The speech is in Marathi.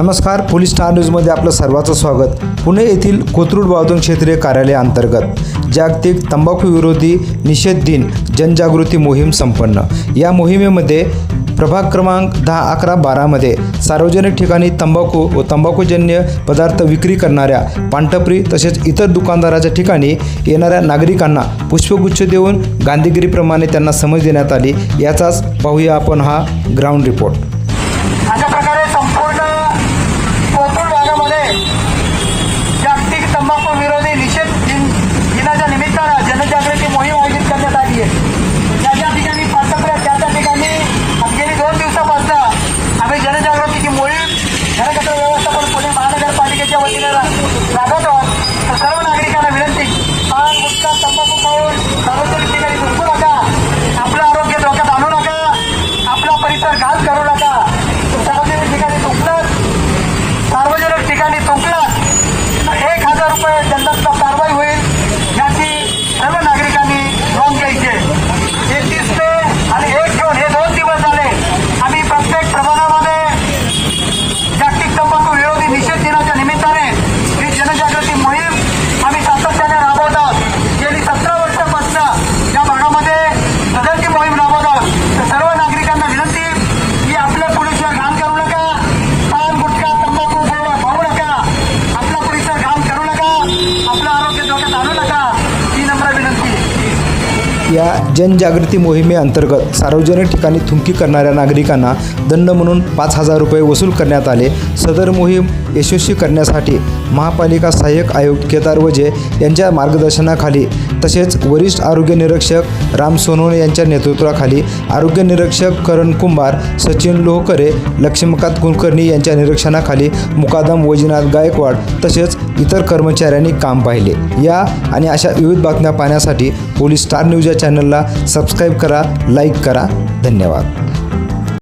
नमस्कार पोलीस स्टार न्यूजमध्ये आपलं सर्वांचं स्वागत. पुणे येथील कोथरूड वाहतूक क्षेत्रीय कार्यालय अंतर्गत जागतिक तंबाखू विरोधी निषेध दिन जनजागृती मोहीम संपन्न. या मोहिमेमध्ये प्रभाग क्रमांक दहा अकरा बारामध्ये सार्वजनिक ठिकाणी तंबाखू व तंबाखूजन्य पदार्थ विक्री करणाऱ्या पांटपरी तसेच इतर दुकानदाराच्या ठिकाणी येणाऱ्या नागरिकांना पुष्पगुच्छ देऊन गांधीगिरीप्रमाणे त्यांना समज देण्यात आली. याचाच पाहूया आपण हा ग्राउंड रिपोर्ट 叫我进来吧 या जनजागृती मोहिमेअंतर्गत सार्वजनिक ठिकाणी थुंकी करणाऱ्या नागरिकांना दंड म्हणून पाच हजार रुपये वसूल करण्यात आले. सदर मोहीम यशस्वी करण्यासाठी महापालिका सहाय्यक आयुक्त केदार वजे यांच्या मार्गदर्शनाखाली तसेच वरिष्ठ आरोग्य निरीक्षक राम सोनवणे यांच्या नेतृत्वाखाली आरोग्य निरीक्षक करण कुंभार सचिन लोहकरे लक्ष्मीकांत कुलकर्णी यांच्या निरीक्षणाखाली मुकादम वैजनाथ गायकवाड तसेच इतर कर्मचाऱ्यांनी काम पाहिले. या आणि अशा विविध बातम्या पाहण्यासाठी पोलीस स्टार न्यूज या चॅनलला सबस्क्राईब करा लाईक करा. धन्यवाद.